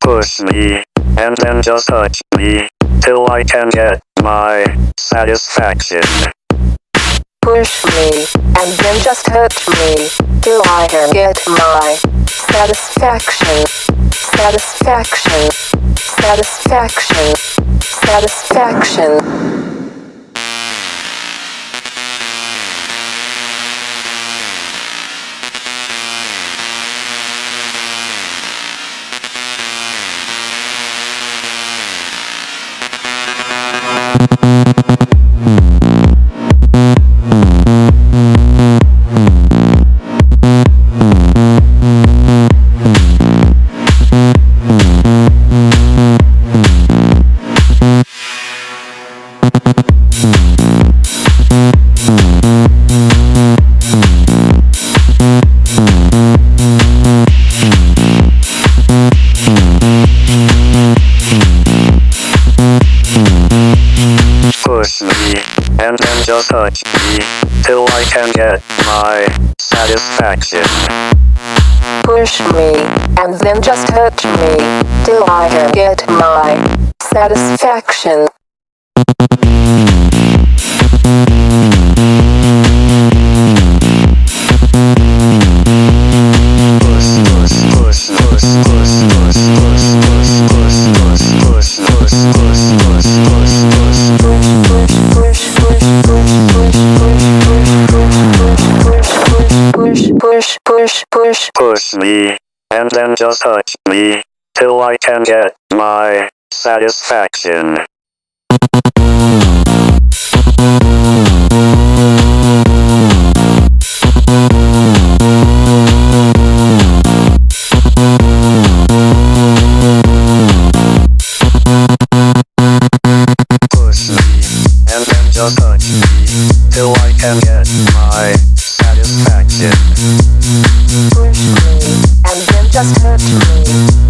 push me, and then just touch me, till I can get my satisfaction. Push me, and then just touch me, till I can get my satisfaction. Satisfaction. Satisfaction. Satisfaction. Touch me, till I can get my satisfaction. Push me, and then just touch me, till I can get my satisfaction. Push. Me, and then just touch me, till I can get my satisfaction. Push me, and then just touch me, till I can get my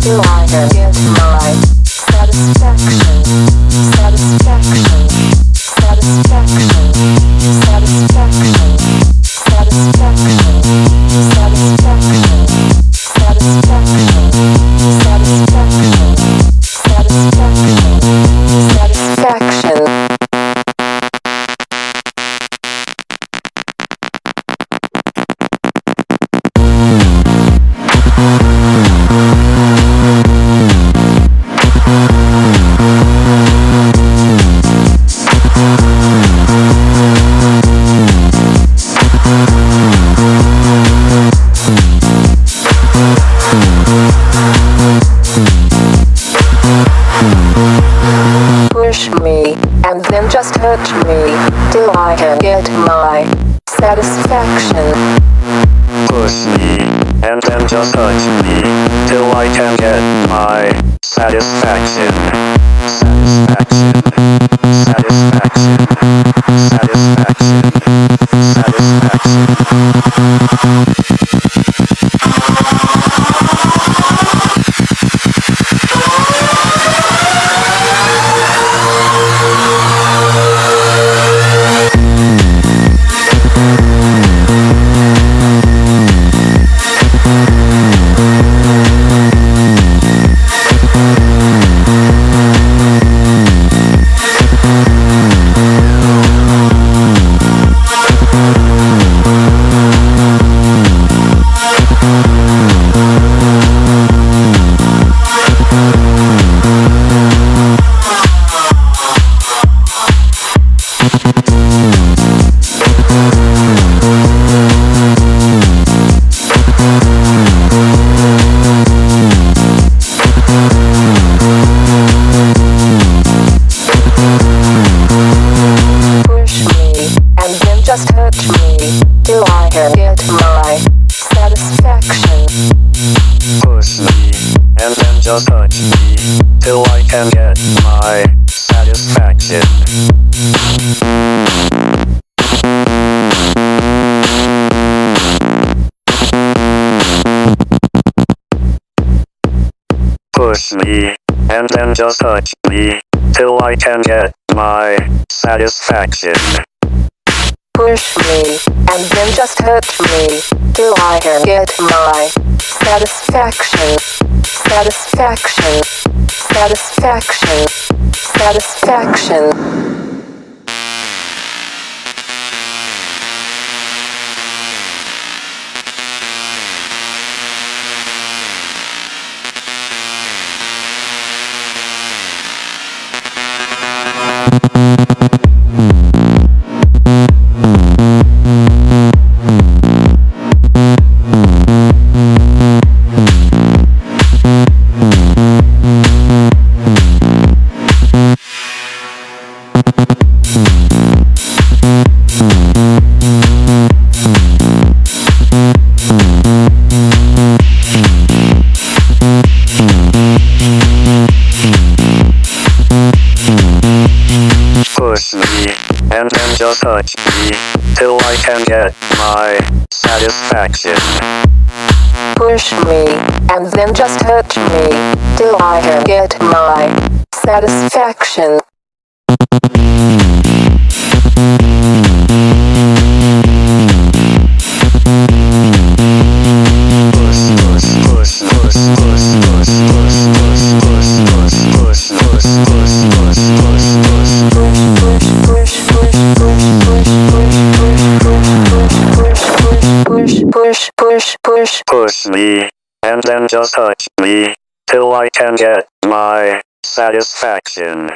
You either get my satisfaction. Me, and then just hurt me, till I can get my satisfaction. Push me, and then just touch me, till I can get my satisfaction. Satisfaction. Satisfaction. Satisfaction. Satisfaction. Push touch me, till I can get my satisfaction. Push me, and then just touch me, till I can get my satisfaction. Push me, and then just touch me, till I can get my satisfaction. Satisfaction. Satisfaction. Satisfaction. Just touch me, till I can get my satisfaction. Push me, and then just touch me, till I can get my satisfaction. Push, push, push, push. Me, and then just touch me, till I can get my satisfaction.